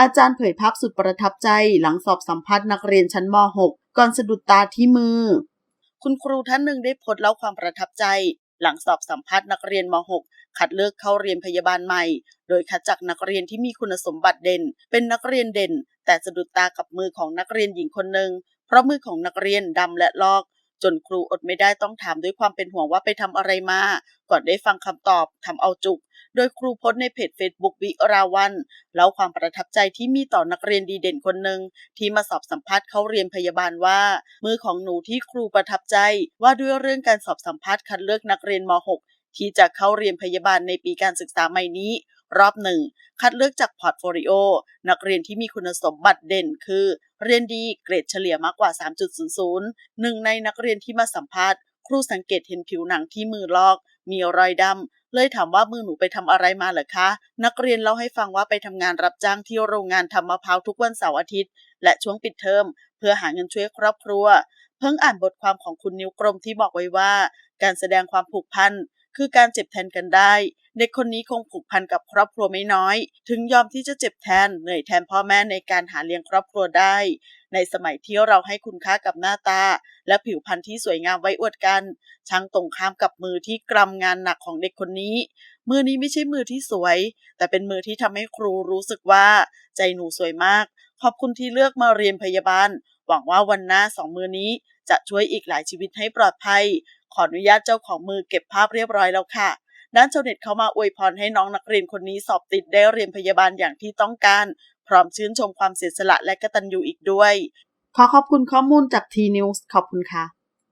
อาจารย์เผยภาพสุดประทับใจหลังสอบสัมภาษณ์นักเรียนชั้นม .6 ก่อนสะดุดตาที่มือ คุณครูท่านหนึ่งได้โพสต์เล่าความประทับใจ หลังสอบสัมภาษณ์นักเรียนม .6 คัดเลือกเข้าเรียนพยาบาลใหม่ โดยคัดจากนักเรียนที่มีคุณสมบัติเด่น เป็นนักเรียนเด่น แต่สะดุดตากับมือของนักเรียนหญิงคนหนึ่งเพราะมือของนักเรียนดำและลอก จนครูอดไม่ได้ต้องถามด้วยความเป็นห่วงว่าไปทำอะไรมา ก่อนได้ฟังคำตอบทำเอาจุก โดยครูพสต์ในเพจ Facebook วิราวันเล่าความประทับใจที่มีต่อนักเรียนดีเด่นคนหนึ่งที่มาสอบสัมภาษณ์เข้าเรียนพยาบาลว่า มือของหนูที่ครูประทับใจ ว่าด้วยเรื่องการสอบสัมภาษณ์คัดเลือกนักเรียนม .6 ที่จะเข้าเรียนพยาบาลในปีการศึกษาใหม่นี้ รอบหนึ่งคัดเลือกจากพอร์ตโฟลิโอนักเรียนที่มีคุณสมบัติเด่นคือ เรียนดีเกรดเฉลี่ยมากกว่า 3.00 หนึ่งในนักเรียนที่มาสัมภาษณ์ ครูสังเกตเห็นผิวหนังที่มือลอก มีรอยดำ เลยถามว่ามือหนูไปทำอะไรมาเหรอคะ นักเรียนเล่าให้ฟังว่าไปทำงานรับจ้างที่โรงงานทำมะพร้าวทุกวันเสาร์อาทิตย์ และช่วงปิดเทอมเพื่อหาเงินช่วยครอบครัว เพิ่งอ่านบทความของคุณนิ้วกรมที่บอกไว้ว่า การแสดงความผูกพัน คือการเจ็บแทนกันได้ เด็กคนนี้คงผูกพันกับครอบครัวไม่น้อย ถึงยอมที่จะเจ็บแทนเหนื่อยแทนพ่อแม่ในการหาเลี้ยงครอบครัวได้ ในสมัยที่เราให้คุณค่ากับหน้าตา และผิวพรรณที่สวยงามไว้อวดกันช่างตรงข้ามกับมือที่กรำงานหนักของเด็กคนนี้ มือนี้ไม่ใช่มือที่สวย แต่เป็นมือที่ทำให้ครูรู้สึกว่า ใจหนูสวยมาก ขอบคุณที่เลือกมาเรียนพยาบาล หวังว่าวันหน้าสองมือนี้จะช่วยอีกหลายชีวิตให้ปลอดภัย ขออนุญาตเจ้าของมือเก็บภาพเรียบร้อยแล้วค่ะ ด้านชาวเน็ตเขามาอวยพรให้น้องนักเรียนคนนี้สอบติดได้เรียนพยาบาลอย่างที่ต้องการ พร้อมชื่นชมความเสียสละและกตัญญูอีกด้วย ขอขอบคุณข้อมูลจากทีนิวส์ขอบคุณค่ะ